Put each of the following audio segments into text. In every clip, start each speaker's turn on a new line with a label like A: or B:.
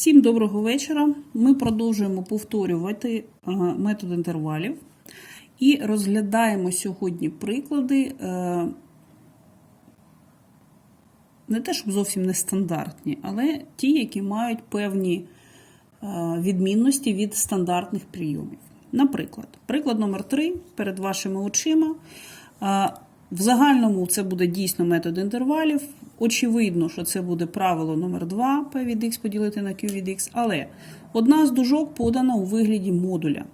A: Всім доброго вечора. Ми продовжуємо повторювати е, метод інтервалів і розглядаємо сьогодні приклади е, не те, щоб зовсім нестандартні, але ті, які мають певні е, відмінності від стандартних прийомів. Наприклад, приклад номер 3 перед вашими очима. В загальному це буде дійсно метод інтервалів. Очевидно, що це буде правило номер 2 P від x поділити на Q від x, але одна з дужок подана у вигляді модуля.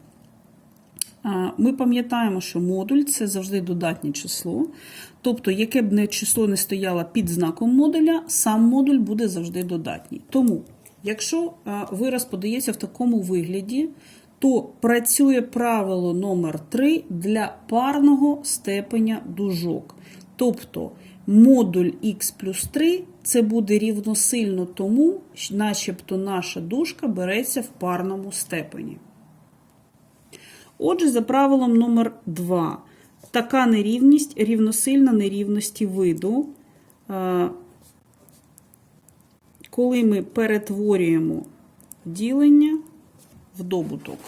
A: Ми пам'ятаємо, що модуль це завжди додатнє число. Тобто, яке б не число не стояло під знаком модуля, сам модуль буде завжди додатній. Тому, якщо вираз подається в такому вигляді, то працює правило номер 3 для парного степеня дужок. Тобто модуль х плюс 3 це буде рівносильно тому, начебто наша дужка береться в парному степені. Отже, за правилом номер 2 така нерівність рівносильна нерівності виду, е, коли ми перетворюємо ділення в добуток.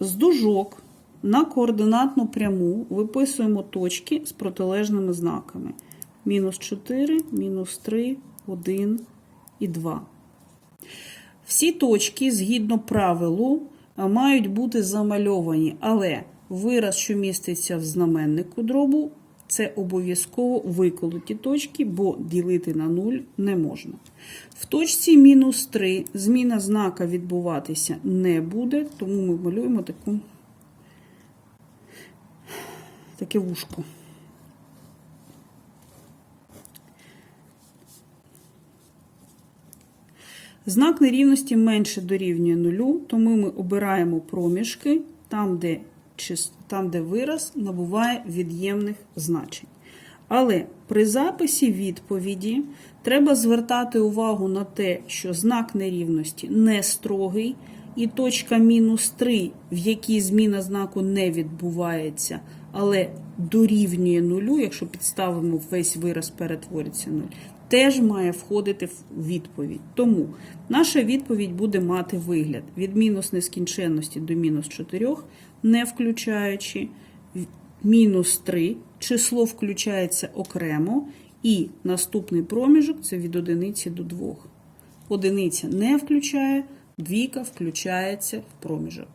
A: З дужок на координатну пряму виписуємо точки з протилежними знаками. Мінус 4, мінус 3, 1 і 2. Всі точки, згідно правилу, мають бути замальовані, але вираз, що міститься в знаменнику дробу, це обов'язково виколоті точки, бо ділити на 0 не можна. В точці мінус 3 зміна знака відбуватися не буде, тому ми малюємо таку, таке вушко. Знак нерівності менше дорівнює нулю, тому ми обираємо проміжки там, де, там, де вираз набуває від'ємних значень. Але при записі відповіді треба звертати увагу на те, що знак нерівності не строгий, і точка мінус 3, в якій зміна знаку не відбувається, але дорівнює нулю, якщо підставимо весь вираз, перетвориться нуль, теж має входити в відповідь. Тому наша відповідь буде мати вигляд від мінус нескінченності до мінус 4, не включаючи мінус 3, число включається окремо, і наступний проміжок це від одиниці до 2. Одиниця не включає, двійка включається в проміжок.